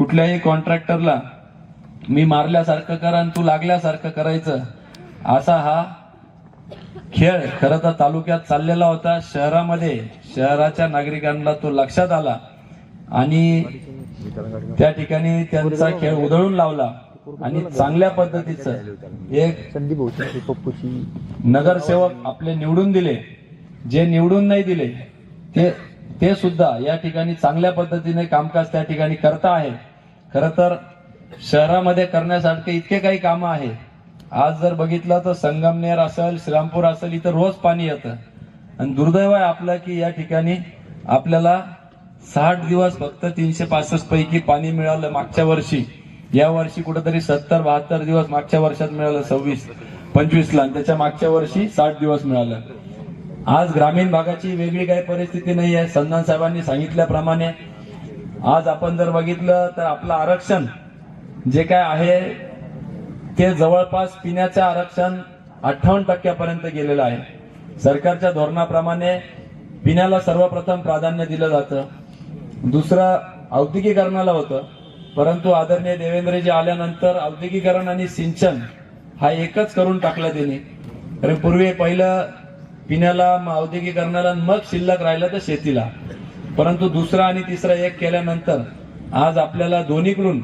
कुठल्याही कॉन्ट्रॅक्टरला मी मारल्यासारखं करा आणि तू लागल्यासारखं करायचं असा हा खेळ खर तर तालुक्यात चाललेला होता. शहरामध्ये शहराच्या नागरिकांना तो लक्षात आला आणि त्या ठिकाणी त्यांचा खेळ उधळून लावला आणि चांगल्या पद्धतीचं एक नगरसेवक आपले निवडून दिले. जे निवडून नाही दिले ते ते सुद्धा या ठिकाणी चांगल्या पद्धतीने कामकाज त्या ठिकाणी करता आहे खर तर शहरामध्ये करण्यासारखे इतके काही कामं आहे आज जर बघितलं तर संगमनेर असेल श्रीरामपूर असेल इथं रोज पाणी येतं. आणि दुर्दैव आहे आपलं की या ठिकाणी आपल्याला साठ दिवस फक्त तीनशे पासष्ट पैकी पाणी मिळालं मागच्या वर्षी. या वर्षी कुठेतरी सत्तर बहात्तर दिवस मागच्या वर्षात मिळालं सव्वीस पंचवीसला. आणि त्याच्या मागच्या वर्षी साठ दिवस मिळालं. आज ग्रामीण भागाची वेगळी काही परिस्थिती नाही आहे. संधान साहेबांनी सांगितल्याप्रमाणे आज आपण जर बघितलं तर आपलं आरक्षण जे काय आहे ते जवळपास पिण्याचं आरक्षण अठ्ठावन्न टक्क्यापर्यंत गेलेलं आहे. सरकारच्या धोरणाप्रमाणे पिण्याला सर्वप्रथम प्राधान्य दिलं जातं. दुसरं औद्योगिकरणाला होतं. परंतु आदरणीय देवेंद्रजी आल्यानंतर औद्योगिकरण आणि सिंचन हा एकच करून टाकला त्यांनी. कारण पूर्वी पहिलं पिण्याला मग औद्योगिकरणाला मग शिल्लक राहिलं तर शेतीला. परंतु दुसरा आणि तिसरा एक केल्यानंतर आज आपल्याला दोन्हीकडून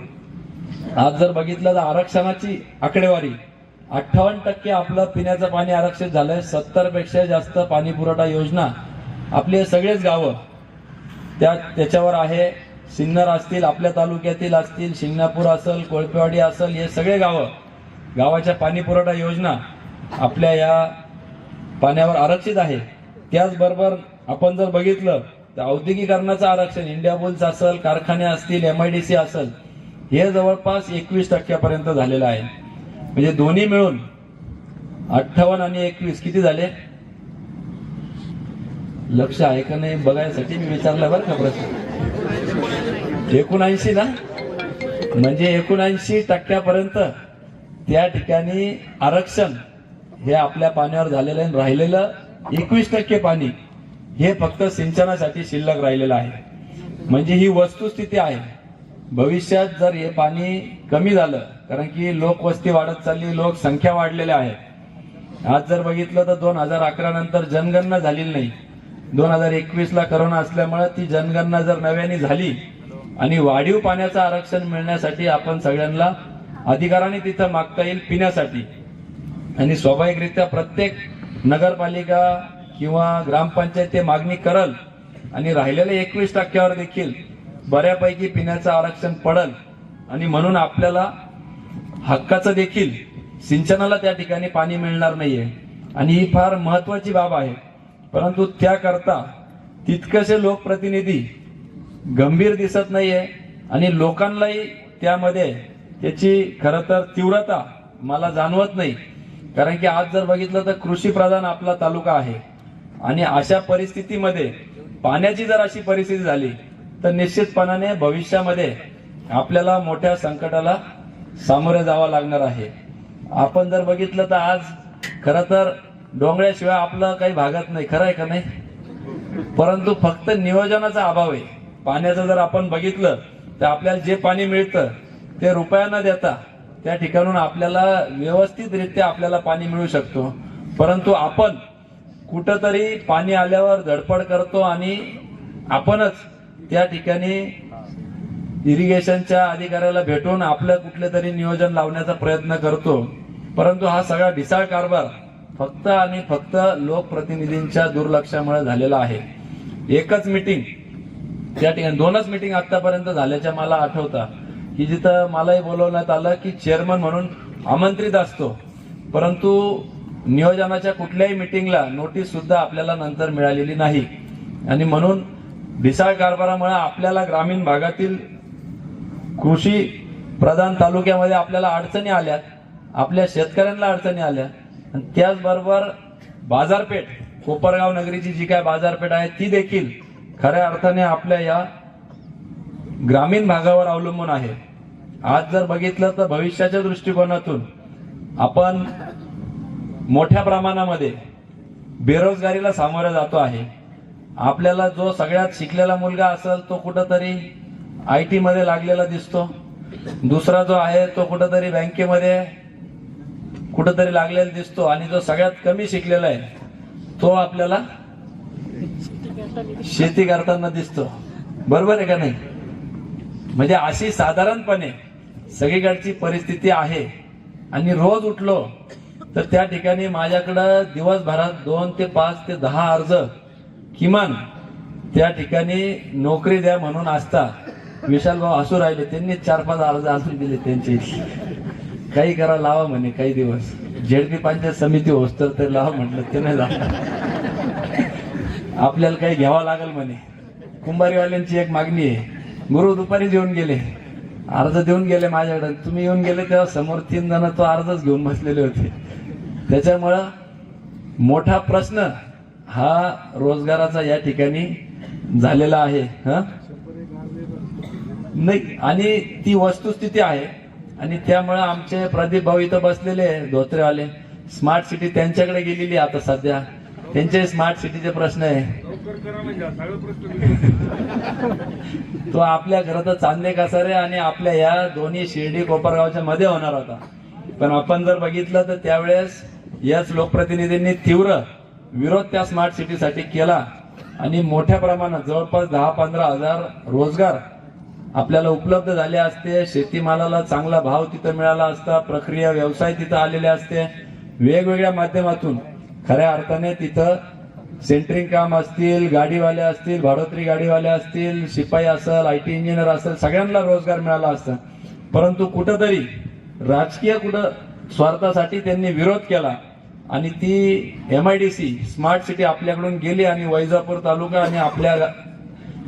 आज जर बघितलं तर आरक्षणाची आकडेवारी अठ्ठावन्न टक्के आपलं पिण्याचं पाणी आरक्षित झालंय सत्तरपेक्षा जास्त पाणी पुरवठा योजना आपले सगळेच गावं त्या त्याच्यावर आहे. सिन्नर असतील आपल्या तालुक्यातील असतील शिंगणापूर असेल कोळपेवाडी असेल हे सगळे गावं गावाच्या पाणी पुरवठा योजना आपल्या या पाण्यावर आरक्षित आहे. त्याचबरोबर आपण जर बघितलं तर औद्योगिकरणाचं आरक्षण इंडिया बुल्स असेल कारखाने असतील एम आय डी सी असेल हे जवळपास एकवीस टक्क्यापर्यंत झालेलं आहे. म्हणजे दोन्ही मिळून अठ्ठावन्न आणि एकवीस किती झाले? लक्ष आहे का नाही बघायसाठी मी विचारलं बरं का प्रश्न? एकोणऐंशी ना? म्हणजे एकोणऐंशी टक्क्यापर्यंत त्या ठिकाणी आरक्षण हे आपल्या पाण्यावर झालेलं आहे राहिलेलं एकवीस टक्के पाणी. हे फक्त सिंचनासाठी शिल्लक राहिलेलं आहे. म्हणजे ही वस्तुस्थिती आहे. भविष्यात जर हे पाणी कमी झालं कारण की लोकवस्ती वाढत चालली लोकसंख्या वाढलेल्या आहे आज जर बघितलं तर दोन हजार अकरा नंतर जनगणना झालेली नाही. दोन हजार एकवीस ला करोना असल्यामुळे ती जनगणना जर नव्याने झाली आणि वाढीव पाण्याचं आरक्षण मिळण्यासाठी आपण सगळ्यांना अधिकाराने तिथं मागता येईल पिण्यासाठी. आणि स्वाभाविकरित्या प्रत्येक नगरपालिका किंवा ग्रामपंचायत ते मागणी करल आणि राहिलेल्या एकवीस टक्क्यावर देखील बऱ्यापैकी पिण्याचं आरक्षण पडल. आणि म्हणून आपल्याला हक्काचं देखील सिंचनाला त्या ठिकाणी पाणी मिळणार नाहीये. आणि ही फार महत्वाची बाब आहे. परंतु त्याकरता तितकसे लोकप्रतिनिधी गंभीर दिसत नाहीये आणि लोकांनाही त्यामध्ये त्याची खरं तर तीव्रता मला जाणवत नाही. कारण की आज जर बघितलं तर कृषी प्रधान आपला तालुका आहे. आणि अशा परिस्थितीमध्ये पाण्याची जर अशी परिस्थिती झाली तर निश्चितपणाने भविष्यामध्ये आपल्याला मोठ्या संकटाला सामोरे जावं लागणार आहे. आपण जर बघितलं तर आज खर तर डोंगळ्याशिवाय आपलं काही भागत नाही. खरं आहे का नाही? परंतु फक्त नियोजनाचा अभाव आहे. पाण्याचं जर आपण बघितलं तर आपल्याला जे पाणी मिळतं ते रुपया न देता त्या ठिकाणून आपल्याला व्यवस्थितरित्या आपल्याला पाणी मिळू शकतो. परंतु आपण कुठंतरी पाणी आल्यावर धडपड करतो आणि आपणच त्या ठिकाणी इरिगेशनच्या अधिकाऱ्याला भेटून आपलं कुठले तरी नियोजन लावण्याचा प्रयत्न करतो. परंतु हा सगळा ढिसाळ कारभार फक्त आणि फक्त लोकप्रतिनिधींच्या दुर्लक्षामुळे झालेला आहे. एकच मिटिंग त्या ठिकाणी दोनच मिटिंग आतापर्यंत झाल्याच्या मला आठवता. की जिथं मलाही बोलवण्यात आलं की चेअरमन म्हणून आमंत्रित असतो. परंतु नियोजनाच्या कुठल्याही मिटिंगला नोटीस सुद्धा आपल्याला नंतर मिळालेली नाही. आणि म्हणून ढिसाळ कारभारामुळे आपल्याला ग्रामीण भागातील कृषी प्रधान तालुक्यामध्ये आपल्याला अडचणी आल्या आपल्या शेतकऱ्यांना अडचणी आल्या आणि त्याचबरोबर बाजारपेठ कोपरगाव नगरीची जी काय बाजारपेठ आहे ती देखील खऱ्या अर्थाने आपल्या या ग्रामीण भागावर अवलंबून आहे. आज जर बघितलं तर भविष्याच्या दृष्टिकोनातून आपण मोठ्या प्रमाणामध्ये बेरोजगारीला सामोरा जातो आहे. आपल्याला जो सगळ्यात शिकलेला मुलगा असेल तो कुठंतरी आय टीमध्ये लागलेला दिसतो. दुसरा जो आहे तो कुठंतरी बँकेमध्ये कुठंतरी लागलेला दिसतो आणि जो सगळ्यात कमी शिकलेला आहे तो आपल्याला शेती करताना दिसतो. बरोबर आहे का नाही? म्हणजे अशी साधारणपणे सगळीकडची परिस्थिती आहे आणि रोज उठलो तर त्या ठिकाणी माझ्याकडं दिवसभरात दोन ते पाच ते दहा अर्ज किमान त्या ठिकाणी नोकरी द्या म्हणून असता. विशाल भाऊ असू राहिले. त्यांनी चार पाच अर्ज असू दिले त्यांचे. काही करा लावा म्हणे काही दिवस. झेडपी पंचायत समिती होस्तर ते लावा म्हटलं ते नाही लावा. आपल्याला काही घ्यावं लागेल म्हणे. कुंभारीवाल्यांची एक मागणी आहे. गुरु दुपारी येऊन गेले. अर्ज देऊन गेले माझ्याकडे. तुम्ही येऊन गेले तेव्हा समोर तीन जण तो अर्जच घेऊन बसलेले होते. त्याच्यामुळं मोठा प्रश्न हा रोजगाराचा या ठिकाणी झालेला आहे हा? नाही आणि ती वस्तुस्थिती आहे. आणि त्यामुळे आमचे प्रदीप भाऊ इथं बसलेले आहे, धोत्रेवाले. स्मार्ट सिटी त्यांच्याकडे गेलेली आहे आता सध्या. त्यांचे स्मार्ट सिटीचे प्रश्न आहे. तो आपल्या घरात चांदे कसारे आणि आपल्या या दोन्ही शिर्डी कोपरगावच्या मध्ये होणार होता. पण आपण जर बघितलं तर त्यावेळेस याच लोकप्रतिनिधींनी तीव्र विरोध त्या स्मार्ट सिटीसाठी केला आणि मोठ्या प्रमाणात जवळपास दहा पंधरा हजार रोजगार आपल्याला उपलब्ध झाले असते. शेतीमालाला चांगला भाव तिथं मिळाला असता प्रक्रिया व्यवसाय तिथं आलेले असते. वेगवेगळ्या माध्यमातून खऱ्या अर्थाने तिथं सेंटरिंग काम असतील गाडीवाले असतील भाडोत्री गाडीवाले असतील शिपाई असेल आय टी इंजिनियर असेल सगळ्यांना रोजगार मिळाला असता. परंतु कुठंतरी राजकीय कुठं स्वार्थासाठी त्यांनी विरोध केला आणि ती M I D C smart city आपल्याकडून गेली आणि वैजापूर तालुका आणि आपल्या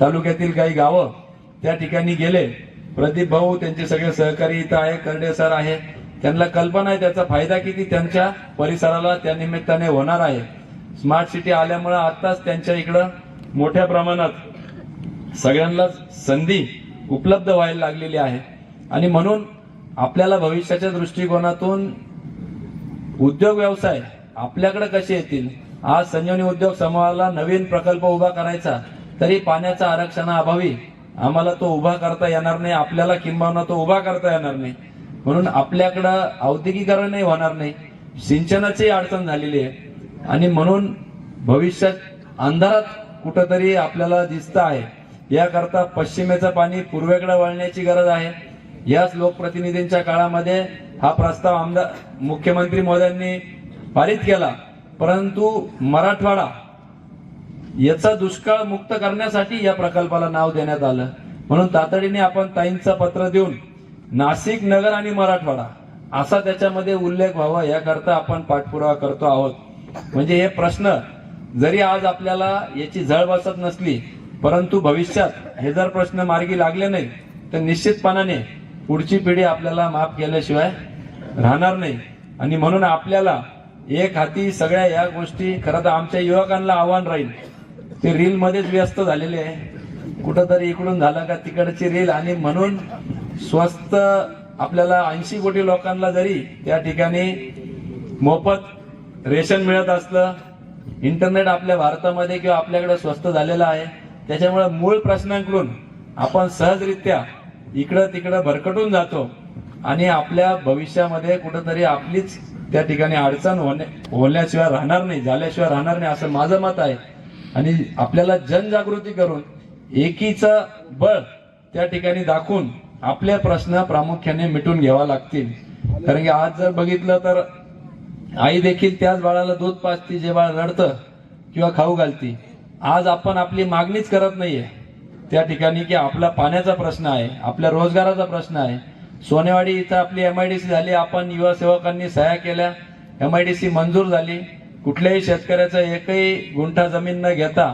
तालुक्यातील काही गावं त्या ठिकाणी गेले. प्रदीप भाऊ त्यांचे सगळे सहकारी इथं आहे करडे सर आहे. त्यांना कल्पना आहे त्याचा फायदा किती त्यांच्या परिसराला त्या निमित्ताने होणार आहे. स्मार्ट सिटी आल्यामुळे आत्ताच त्यांच्या इकडं मोठ्या प्रमाणात सगळ्यांनाच संधी उपलब्ध व्हायला लागलेली आहे. आणि म्हणून आपल्याला भविष्याच्या दृष्टिकोनातून उद्योग व्यवसाय आपल्याकडे कसे येतील? आज संजीवनी उद्योग समूहाला नवीन प्रकल्प उभा करायचा तरी पाण्याचा आरक्षणाअभावी आम्हाला तो उभा करता येणार नाही आपल्याला किंबहुना तो उभा करता येणार नाही. म्हणून आपल्याकडं औद्योगिकरणही होणार नाही. सिंचनाची अडचण झालेली आहे. आणि म्हणून भविष्यात अंधारात कुठंतरी आपल्याला दिसत आहे. याकरता पश्चिमेचं पाणी पूर्वेकडे वळण्याची गरज आहे. याच लोकप्रतिनिधींच्या काळामध्ये हा प्रस्ताव आमदार मुख्यमंत्री मोदयांनी पारित केला. परंतु मराठवाडा याचा दुष्काळ मुक्त करण्यासाठी या प्रकल्पाला नाव देण्यात आलं. म्हणून तातडीने आपण ताईंचं पत्र देऊन नाशिक नगर आणि मराठवाडा असा त्याच्यामध्ये उल्लेख व्हावा याकरता आपण पाठपुरावा करतो आहोत. म्हणजे हे प्रश्न जरी आज आपल्याला याची झळ बसत नसली परंतु भविष्यात हे जर प्रश्न मार्गी लागले नाही तर निश्चितपणाने पुढची पिढी आपल्याला माफ केल्याशिवाय राहणार नाही. आणि म्हणून आपल्याला एक हाती सगळ्या या गोष्टी खरं तर आमच्या युवकांना आव्हान राहील. ते रीलमध्येच व्यस्त झालेले आहे. कुठंतरी इकडून झालं का तिकडची रील आणि म्हणून स्वस्त आपल्याला ऐंशी कोटी लोकांना जरी त्या ठिकाणी मोफत रेशन मिळत असलं इंटरनेट आपल्या भारतामध्ये किंवा आपल्याकडे स्वस्त झालेलं आहे त्याच्यामुळे मूळ प्रश्नांकडून आपण सहजरित्या इकडं तिकडं भरकटून जातो. आणि आपल्या भविष्यामध्ये कुठंतरी आपलीच त्या ठिकाणी अडचण होणे होण्याशिवाय राहणार नाही झाल्याशिवाय राहणार नाही असं माझं मत आहे. आणि आपल्याला जनजागृती करून एकीचं बळ त्या ठिकाणी दाखवून आपले प्रश्न प्रामुख्याने मिटून घ्यावा लागतील. कारण की आज जर बघितलं तर आई देखील त्याच बाळाला दूध पाजती जे बाळ रडतं किंवा खाऊ घालती. आज आपण आपली मागणीच करत नाहीये. त्या ठिकाणी की आपला पाण्याचा प्रश्न आहे आपल्या रोजगाराचा प्रश्न आहे. सोनेवाडी इथं आपली एम आय डी सी झाली आपण युवा सेवकांनी सह्या केल्या. सी मंजूर झाली. कुठल्याही शेतकऱ्याचा एकही गुंठा जमीन न घेता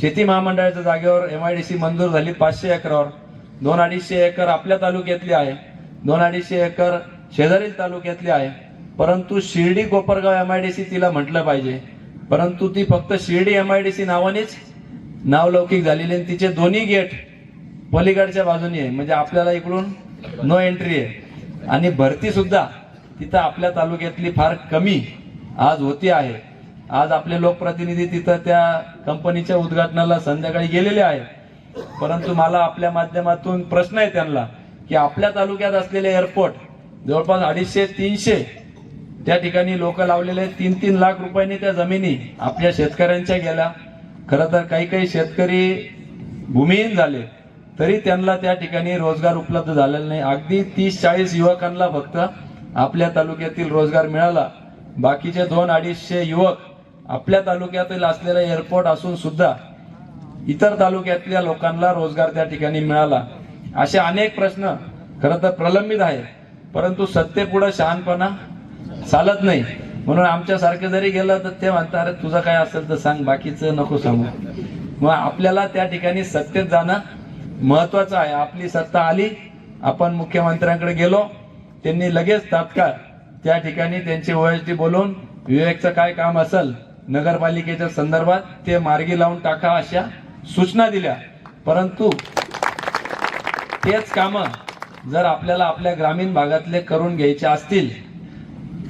शेती महामंडळाच्या जागेवर एम आय डी सी मंजूर झाली पाचशे एकरावर. दोन अडीचशे एकर आपल्या तालुक्यातली आहे. दोन अडीचशे एकर शेजारील तालुक्यातली आहे. परंतु शिर्डी कोपरगाव सी तिला म्हटलं पाहिजे. परंतु ती फक्त Shirdi M I D C नावानेच नावलौकिक झालेली आणि तिचे दोन्ही गेट पलीकडच्या बाजूनी आहे. म्हणजे आपल्याला इकडून नो एंट्री आहे. आणि भरती सुद्धा तिथं आपल्या तालुक्यातली फार कमी आज होती आहे. आज आपले लोकप्रतिनिधी तिथं त्या कंपनीच्या उद्घाटनाला संध्याकाळी गेलेले आहेत. परंतु मला आपल्या माध्यमातून प्रश्न आहे त्यांना की आपल्या तालुक्यात असलेले एअरपोर्ट जवळपास अडीचशे तीनशे त्या ठिकाणी लोक लावलेले तीन तीन लाख रुपयांनी त्या जमिनी आपल्या शेतकऱ्यांच्या गेल्या. खरं तर काही काही शेतकरी भूमिहीन झाले तरी त्यांना त्या ठिकाणी रोजगार उपलब्ध झालेला नाही. अगदी तीस चाळीस युवकांना फक्त आपल्या तालुक्यातील रोजगार मिळाला. बाकीचे दोन अडीचशे युवक आपल्या तालुक्यातील असलेला एअरपोर्ट असून सुद्धा इतर तालुक्यातल्या लोकांना रोजगार त्या ठिकाणी मिळाला. असे अनेक प्रश्न खरं तर प्रलंबित आहे परंतु सत्तेपुढं शहाणपणा चालत नाही. म्हणून आमच्यासारखे जरी गेलं तर ते म्हणतात अरे तुझं काय असेल तर सांग बाकीचं नको सांगू. मग आपल्याला त्या ठिकाणी सत्तेत जाणं महत्वाचं आहे. आपली सत्ता आली आपण मुख्यमंत्र्यांकडे गेलो त्यांनी लगेच तात्काळ त्या ठिकाणी त्यांची ओएसडी बोलून विवेकचं काय काम असेल नगरपालिकेच्या संदर्भात ते मार्गी लावून टाका अशा सूचना दिल्या. परंतु तेच काम जर आपल्याला आपल्या ग्रामीण भागातले करून घ्यायचे असतील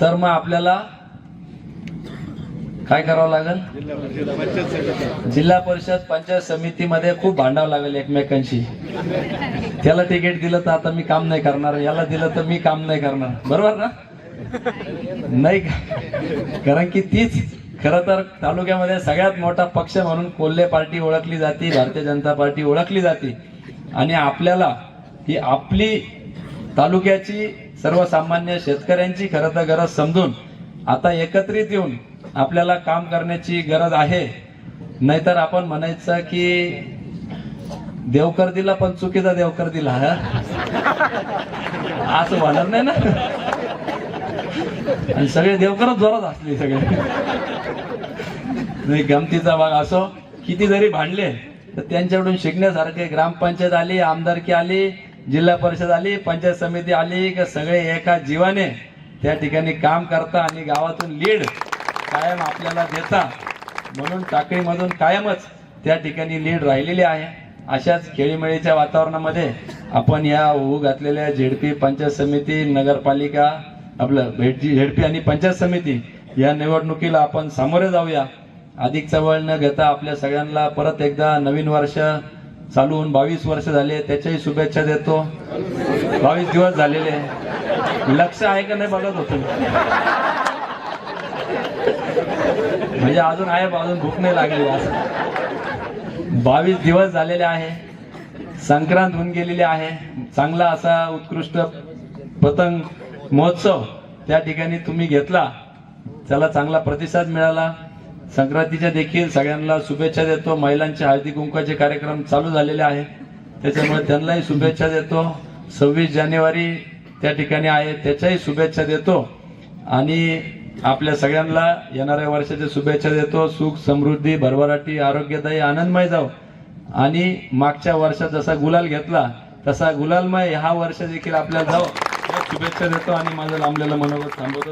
तर मग आपल्याला काय करावं लागेल? जिल्हा परिषद पंचायत समितीमध्ये खूप भांडावं लागेल एकमेकांशी. त्याला तिकीट दिलं तर आता मी काम नाही करणार याला दिलं तर मी काम नाही करणार. बरोबर ना? नाही का? कारण की तीच खरं तर तालुक्यामध्ये सगळ्यात मोठा पक्ष म्हणून कोल्हे पार्टी ओळखली जाते भारतीय जनता पार्टी ओळखली जाते. आणि आपल्याला ही आपली तालुक्याची सर्वसामान्य शेतकऱ्यांची खरं तर गरज समजून आता एकत्रित येऊन आपल्याला काम करण्याची गरज आहे. नाहीतर आपण म्हणायचं की देवकर दिला पण चुकीचा देवकर दिला असं होणार नाही ना? आणि सगळे देवकरच जोरात असले सगळे. नाही गमतीचा भाग असो. किती जरी भांडले तर त्यांच्याकडून शिकण्यासारखे ग्रामपंचायत आली आमदारकी आली जिल्हा परिषद आली पंचायत समिती आली का सगळे एका जीवाने त्या ठिकाणी काम करता आणि गावातून लीड कायम आपल्याला देता म्हणून टाकळीमधून कायमच त्या ठिकाणी लीड राहिलेली आहे. अशाच खेळीमेळीच्या वातावरणामध्ये आपण या होऊ घातलेल्या झेडपी पंचायत समिती नगरपालिका आपलं भेटजी झेडपी आणि पंचायत समिती या निवडणुकीला आपण सामोरे जाऊया. अधिक चवळ न घेता आपल्या सगळ्यांना परत एकदा नवीन वर्ष चालू होऊन बावीस वर्ष झाले त्याच्याही शुभेच्छा देतो. बावीस दिवस झालेले. लक्ष आहे का नाही बघत होतो? म्हणजे अजून आहे अजून भूक नाही लागली असं बावीस दिवस झालेले आहे. संक्रांत होऊन गेलेली आहे. चांगला असा उत्कृष्ट पतंग महोत्सव त्या ठिकाणी तुम्ही घेतला. त्याला चांगला प्रतिसाद मिळाला. संक्रांतीच्या देखील सगळ्यांना शुभेच्छा देतो. महिलांचे हळदी कुंकाचे कार्यक्रम चालू झालेले आहे. त्याच्यामुळे त्यांनाही शुभेच्छा देतो. सव्वीस जानेवारी त्या ठिकाणी आहे. त्याच्याही शुभेच्छा देतो. आणि आपल्या सगळ्यांना येणाऱ्या वर्षाच्या शुभेच्छा देतो. सुख समृद्धी भरभराटी आरोग्यदायी आनंदमय जाव. आणि मागच्या वर्षात जसा गुलाल घेतला तसा गुलालमय हा वर्ष देखील आपल्याला जाऊ शुभेच्छा देतो आणि माझं लांबलेलं मनोगत थांबवतो.